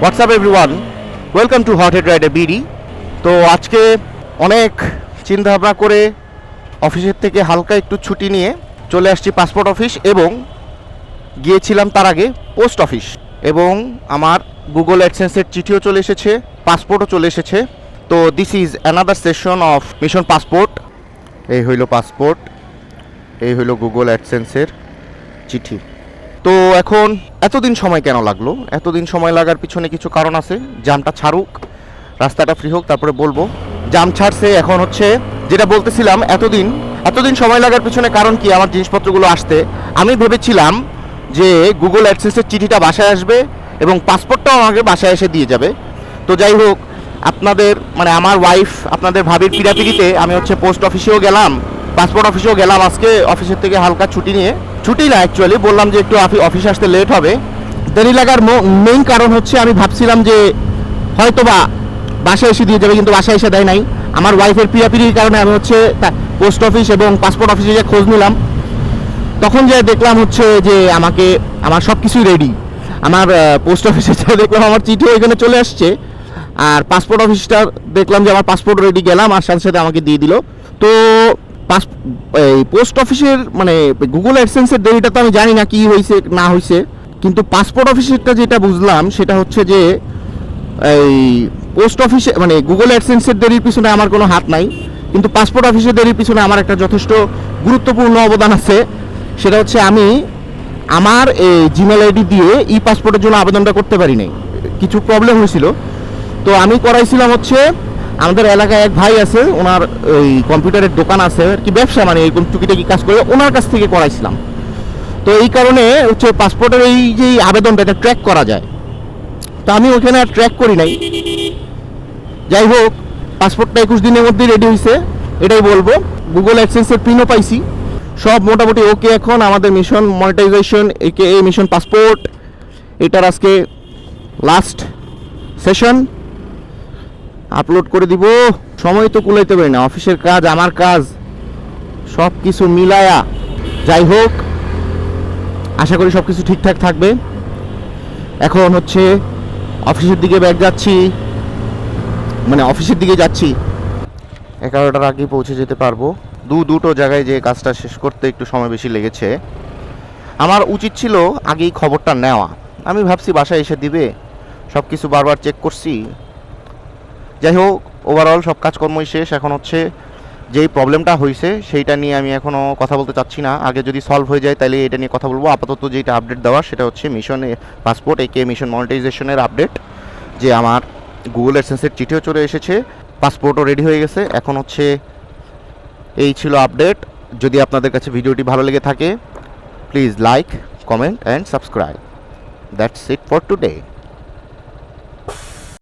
WhatsApp everyone welcome to hot head রাইডে BD তো আজকে অনেক চিন্তা ভাবনা করে অফিসের থেকে হালকা একটু ছুটি নিয়ে চলে আসছি পাসপোর্ট অফিস এবং গিয়েছিলাম তার আগে পোস্ট অফিস এবং আমার গুগল অ্যাডসেন্সের চিঠিও চলে এসেছে পাসপোর্টও চলে এসেছে। তো this is another session of mission passport এই হইল পাসপোর্ট এই হইল গুগল অ্যাডসেন্সের চিঠি। তো এখন এতদিন সময় কেন লাগল? এতদিন সময় লাগার পিছনে কিছু কারণ আছে? জামটা ছাড়ুক, রাস্তাটা ফ্রি হোক, তারপরে বলব। জাম ছাড়ছে এখন হচ্ছে, যেটা বলতেছিলাম, এতদিন এতদিন সময় লাগার পিছনে কারণ কি? আমার জিনিসপত্রগুলো আসতে। আমি ভেবেছিলাম যে গুগল অ্যাডসেন্সের চিঠিটা বাসায় আসবে এবং পাসপোর্টটাও আমাকে বাসায় এসে দিয়ে যাবে। তো যাই হোক, আপনাদের মানে আমার ওয়াইফ আপনাদের ভাবির পিড়াপিড়িতে আমি হচ্ছে পোস্ট অফিসেও গেলাম। পাসপোর্ট অফিসেও গেলাম আজকে অফিসের থেকে হালকা ছুটি নিয়ে। ছুটি না অ্যাকচুয়ালি বললাম যে একটু অফি- অফিস আসতে লেট হবে। দেরি লাগার মেইন কারণ হচ্ছে আমি ভাবছিলাম যে হয়তো বা বাসায় এসে দিয়ে যাবে, কিন্তু বাসায় এসে দেয় নাই। আমার ওয়াইফের পিড়াপিড়ির কারণে আমি হচ্ছে পোস্ট অফিস এবং পাসপোর্ট অফিসে যে খোঁজ নিলাম, তখন যে দেখলাম হচ্ছে যে আমাকে আমার সব কিছুই রেডি আমার পোস্ট অফিসে যে দেখলাম, আমার চিঠিও এখানে চলে আসছে। আর পাসপোর্ট অফিসটা দেখলাম যে আমার পাসপোর্ট রেডি গেলাম, আর সাথে সাথে আমাকে দিয়ে দিল। তো পাস এই পোস্ট অফিসের মানে গুগল অ্যাডসেন্সের দেরিটা তো আমি জানি না কি হয়েছে না হয়েছে কিন্তু পাসপোর্ট অফিসেরটা যেটা বুঝলাম, সেটা হচ্ছে যে, এই পোস্ট অফিসে মানে গুগল অ্যাডসেন্সের দেরির পিছনে আমার কোনো হাত নাই। কিন্তু পাসপোর্ট অফিসের দেরির পিছনে আমার একটা যথেষ্ট গুরুত্বপূর্ণ অবদান আছে। সেটা হচ্ছে আমি আমার এই জিমেল আইডি দিয়ে ই পাসপোর্টের জন্য আবেদনটা করতে পারি নাই। কিছু প্রবলেম হয়েছিল। তো আমি করাইছিলাম হচ্ছে আমাদের এলাকায় এক ভাই আছে, ওনার ওই কম্পিউটারের দোকান আছে আর কি ব্যবসা মানে এরকম টুকিটাকি কাজ করে ওনার কাছ থেকে করাইছিলাম। তো এই কারণে হচ্ছে পাসপোর্টের এই যে আবেদনটা, এটা ট্র্যাক করা যায়। তো আমি ওখানে আর ট্র্যাক করি নাই। যাই হোক পাসপোর্টটা একুশ দিনের মধ্যে রেডি হয়েছে এটাই বলব। গুগল অ্যাডসেন্সের পিনও পাইছি। সব মোটামুটি ওকে এখন, আমাদের মিশন মনিটাইজেশন একে মিশন পাসপোর্ট এটার আজকে লাস্ট সেশন আপলোড করে দিব। সময় তো কুলাইতে পারি না, অফিসের কাজ, আমার কাজ সব কিছু মিলায়া। যাই হোক, আশা করি সব কিছু ঠিকঠাক থাকবে। এখন হচ্ছে অফিসের দিকে ব্যাগ যাচ্ছি। মানে অফিসের দিকে যাচ্ছি। এগারোটার আগে পৌঁছে যেতে পারব। দু দুটো জায়গায় যে কাজটা শেষ করতে একটু সময় বেশি লেগেছে। আমার উচিত ছিল আগেই খবরটা নেওয়া। আমি ভাবছি বাসায় এসে দিবে। সব কিছু বারবার চেক করছি। যাই হোক ওভারঅল সব কাজকর্মই শেষ। এখন হচ্ছে যেই প্রবলেমটা হয়েছে সেইটা নিয়ে আমি এখনও কথা বলতে চাচ্ছি না। আগে যদি সলভ হয়ে যায় তাহলে এটা নিয়ে কথা বলব। আপাতত যেটা আপডেট দেওয়া, সেটা হচ্ছে মিশন পাসপোর্ট একে মিশন মনিটাইজেশনের আপডেট যে আমার গুগল অ্যাডসেন্সের চিঠিও চলে এসেছে। পাসপোর্টও রেডি হয়ে গেছে। এখন হচ্ছে এই ছিল আপডেট যদি আপনাদের কাছে ভিডিওটি ভালো লেগে থাকে please like comment and subscribe that's it for today